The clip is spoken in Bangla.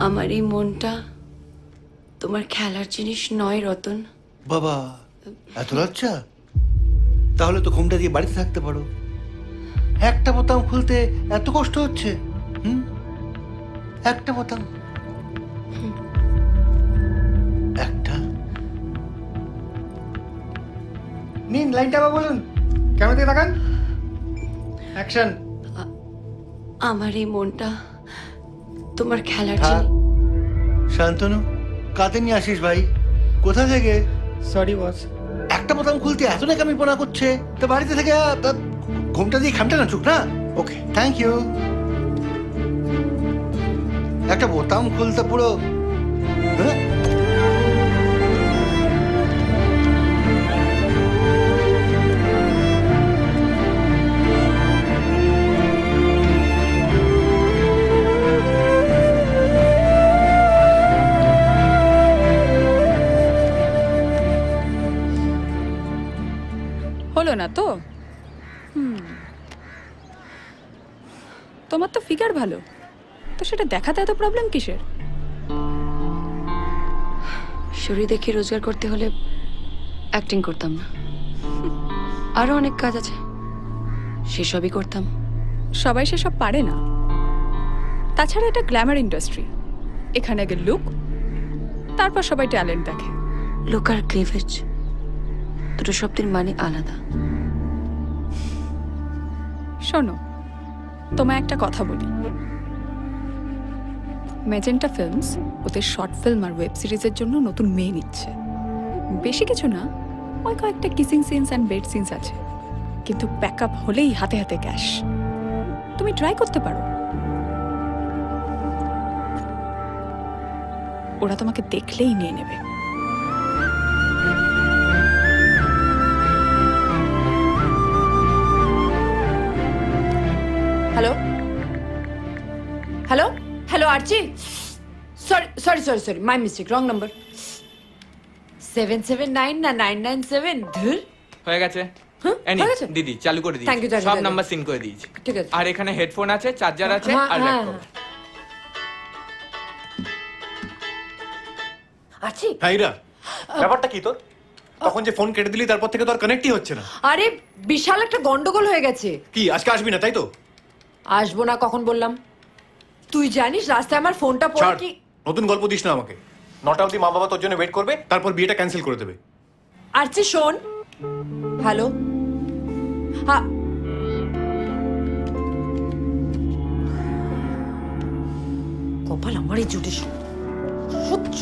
আমার এই মনটা তোমার খেলার জিনিস নয় রতন। বাবা এত লজ্জা? তাহলে তো ঘুমটা দিয়ে বাড়িতে থাকতে পারো। একটা বোতাম খুলতে এত কষ্ট হচ্ছে হুম? একটা বোতাম। একটা? নিন লাইনটা আবার বলুন। কেমন দিকে তাকান? অ্যাকশন। আমার এই মনটা তোমার খেলার থাক জিনিস। শান্তনু কাতে নিয়ে আসিস ভাই? কোথা থেকে? সরি বস একটা বোতাম খুলতে এত নাকামি পোনা করছে? তো বাড়িতে থেকে আহ, ঘুমটা দিয়ে খামটা না চুক না? ওকে থ্যাংক ইউ একটা বোতাম খুলতে পুরো হলো না তো? হুম। তোমার তো ফিগার ভালো। তো সেটা দেখাতে এত প্রবলেম কিসের? শরীর দেখে রোজগার করতে হলে অ্যাক্টিং করতাম না। আরও অনেক কাজ আছে। সেসবই করতাম। সবাই সেসব পারে না। তাছাড়া এটা গ্ল্যামার ইন্ডাস্ট্রি এখানে আগে লুক তারপর সবাই ট্যালেন্ট দেখে। লোক আর ক্লিভেজ দুটো শব্দের মানে আলাদা। শোনো, তোমায় একটা কথা বলি। ম্যাজেন্টা ফিল্মস ওদের শর্ট ফিল্ম আর ওয়েব সিরিজের জন্য নতুন মেয়ে নিচ্ছে। বেশি কিছু না, ওই কয়েকটা kissing scenes and bed scenes আছে। কিন্তু প্যাক আপ হলেই হাতে হাতে ক্যাশ তুমি ট্রাই করতে পারো। ওরা তোমাকে দেখলেই নিয়ে নেবে। Hello hello hello RG sorry sorry sorry sorry my mistake wrong number seven seven nine না নাইন নাইন সেভেন ধুর হয়ে গেছে। হয়ে গেছে? দিদি চালু করে দিয়েছি। Thank you, thank you, সব thank you. নাম্বার সিন করে দিয়েছি। ঠিক আছে। আর এখানে হেডফোন আছে চার্জার আছে হ্যাঁ, আর হ্যাঁ, ল্যাপটপ হ্যাঁ ইরা। ব্যাপারটা কি তোর? তখন যে ফোন কেটে দিলি তারপর থেকে তো আর কানেক্টই হচ্ছে না। আরে বিশাল একটা গন্ডগোল হয়ে গেছে। কি আজকে আসবি না তাই তো? আসব না কখন বললাম? তুই জানিস রাস্তায় আমার ফোনটা পড়ে কি? নতুন গল্প দিস না আমাকে। নটা অবধি মা বাবা তোর জন্য ওয়েট করবে তারপর বিয়েটা ক্যান্সেল করে দেবে। আরজি শোন। হ্যালো হ্যাঁ কপাল আমারই জুটে সহ্য